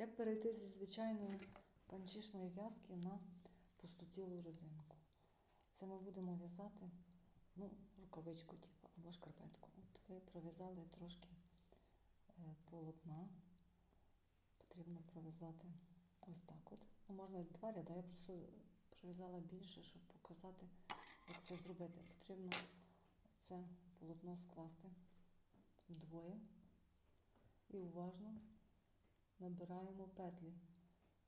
Як перейти зі звичайної панчішної в'язки на пустотілу резинку? Це ми будемо в'язати ну, рукавичку типу, або шкарпетку. От ви пров'язали трошки е, полотна. Потрібно пров'язати ось так от. Ну, можна два ряди, я просто пров'язала більше, щоб показати, як це зробити. Потрібно це полотно скласти вдвоє і уважно набираємо петлі,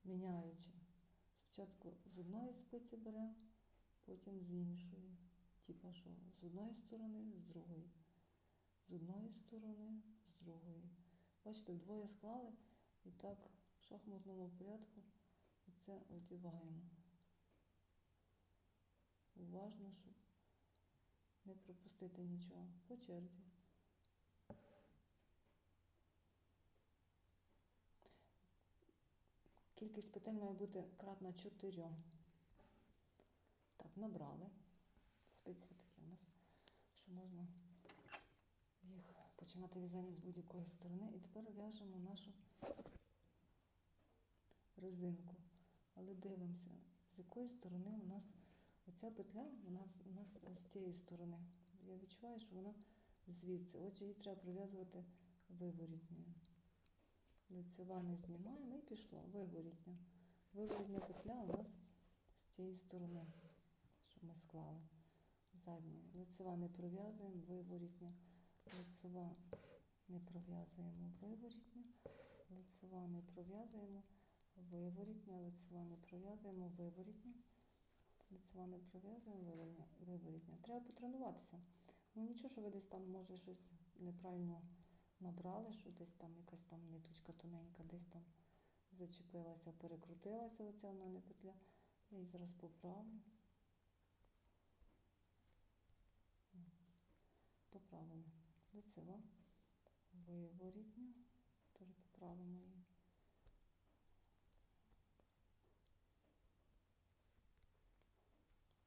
міняючи. Спочатку з одної спиці беремо, потім з іншої. Типа що з одної сторони, з другої. З одної сторони, з другої. Бачите, вдвоє склали і так в шахматному порядку це одіваємо. Уважно, щоб не пропустити нічого по черзі. Кількість петель має бути кратна 4. Так, набрали. Спиці такі у нас, що можна їх починати в'язання з будь-якої сторони. І тепер в'яжемо нашу резинку. Але дивимося, з якої сторони у нас оця петля у нас, у нас з цієї сторони. Я відчуваю, що вона звідси. Отже, її треба прив'язувати виворітньою. Лицева не знімаємо і пішло. Виворітня. Виворітня петля у нас з цієї сторони, що ми склали. Задня. Лицева не пров'язуємо, виворітня. Лицева не пров'язуємо, виворітня. Лицева не пров'язуємо, виворітня. Лицева не пров'язуємо, виворітня. Лицева не пров'язуємо, виворітня. Треба потренуватися. Ну нічого, що ви десь там може щось неправильно набрали, що десь там якась там ниточка тоненька, десь там зачепилася, перекрутилася оця в мене петля. Я її зараз поправлю. Поправили. Лицева, виворітня. Теж поправимо її.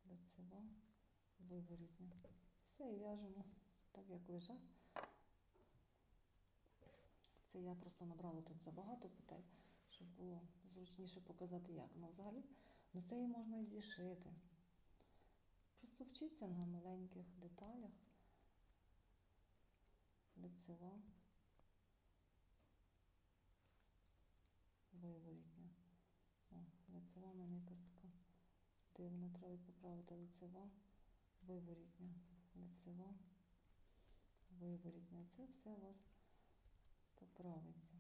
Лицева, виворітня. Все, і в'яжемо так, як лежать. Це я просто набрала тут забагато петель, щоб було зручніше показати, як. Ну, взагалі, ну це і можна зішити. Просто вчіться на маленьких деталях. Лицева, виворітня. О, лицева мене якась дивна, треба поправити лицева, виворітня, лицева, виворітня. Це все у вас поправиться.